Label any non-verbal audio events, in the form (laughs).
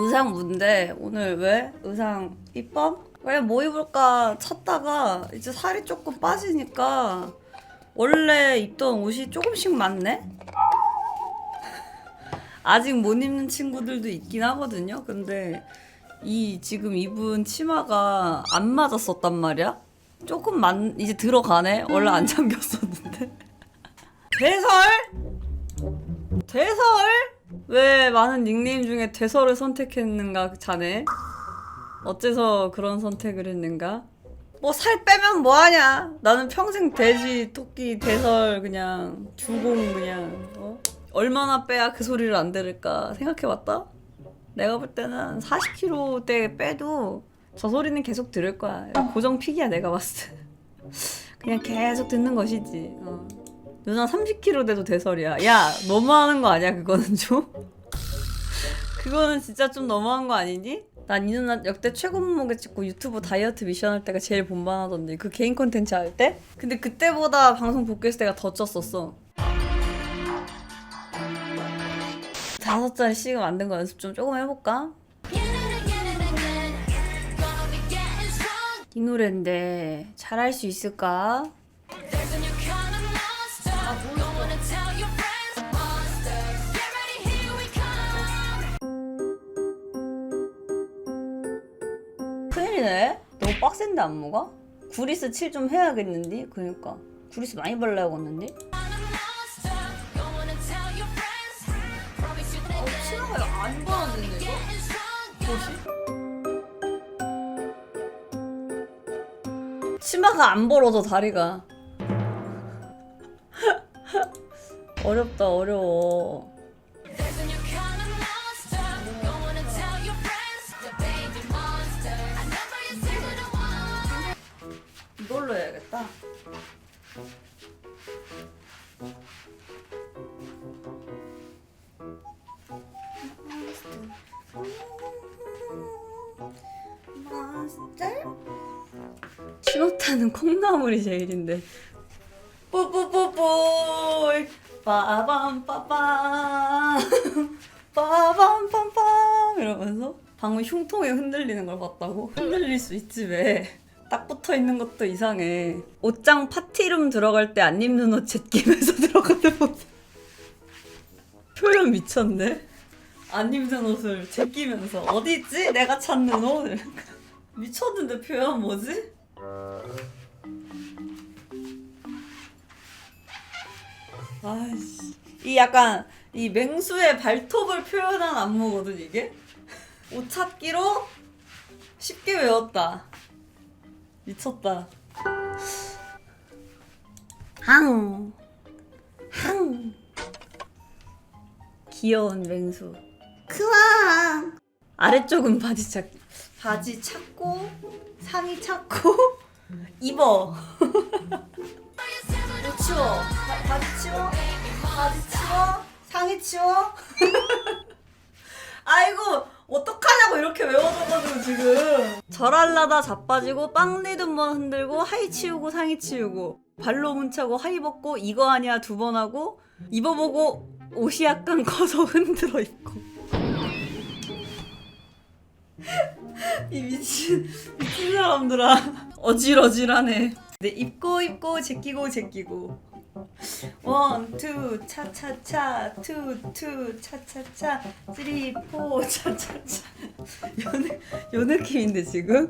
의상 뭔데? 오늘 왜? 의상 이뻐? 왜뭐 입을까 찾다가 이제 살이 조금 빠지니까 원래 입던 옷이 조금씩 많네? (laughs) 아직 못 입는 친구들도 있긴 하거든요. 근데 이 지금 입은 치마가 안 맞았었단 말이야. 조금 만 이제 들어가네. 원래 안 잠겼었는데. (laughs) 대설? 대설? 왜 많은 닉네임 중에 대설을 선택했는가 자네? 어째서 그런 선택을 했는가? 뭐 살 빼면 뭐하냐? 나는 평생 돼지, 토끼, 대설 그냥 주공 그냥 어? 얼마나 빼야 그 소리를 안 들을까 생각해봤다? 내가 볼 때는 40kg대 빼도 저 소리는 계속 들을 거야. 고정 픽이야 내가 봤을 때. (laughs) 그냥 계속 듣는 것이지. 어. 누나 30kg 돼도 대설이야. 야 너무하는 거 아니야 그거는 좀? 그거는 진짜 좀 너무한 거 아니니? 난 이 누나 역대 최고 몸무게 찍고 유튜브 다이어트 미션 할 때가 제일 본반하던데 그 개인 콘텐츠 할 때? 근데 그때보다 방송 복귀했을 때가 더 쪘었어 다섯 자리 씩은 만든 거 연습 좀 조금 해볼까? 이 노래인데 잘할 수 있을까? 큰일이네. 너무 빡센데 안무가? 구리스 칠 좀 해야겠는데? 그니까 구리스 많이 발라야겠는데? 치마가 안 벌어지는데 이거? 치마가 안 벌어져 다리가 (laughs) 어렵다 어려워 이걸로 해야겠다. 치노타는 콩나물이 제일인데. 뿌뿌뿌뿌 빠밤 빠밤. (laughs) 빠밤 빰빰 이러면서 방금 흉통에 흔들리는 걸 봤다고? 흔들릴 수 있지 왜? 딱 붙어 있는 것도 이상해. 옷장 파티룸 들어갈 때 안 입는 옷 제끼면서 (laughs) 들어가는 모습. 표현 미쳤네. 안 입는 옷을 제끼면서 어디 있지? 내가 찾는 옷. (laughs) 미쳤는데 표현 뭐지? 아이씨. 이 약간 이 맹수의 발톱을 표현한 안무거든 이게. 옷 찾기로 쉽게 외웠다. 미쳤다. 항. 항. 귀여운 맹수. 크왕. 아래쪽은 바지 찾 바지 찾고 상의 찾고 (laughs) 입어. 옷 치워. 바, 바지 치워. 바지 치워. 상의 치워. (laughs) 아이고 어떡하냐고 이렇게 외워줘가지고 지금 절할라다 자빠지고 빵 리듬 번 흔들고 하이 치우고 상의 치우고 발로 문차고 하이 벗고 이거 아니야 두 번 하고 입어보고 옷이 약간 (laughs) 커서 흔들어 입고. (laughs) 이 미친 미친 사람들아. 어질어질하네. 네 입고 입고 제끼고 제끼고 원, 투, 차차차, 투, 투, 차차차, 쓰리, 포, 차차차. 요, 느- 요 느낌인데 지금?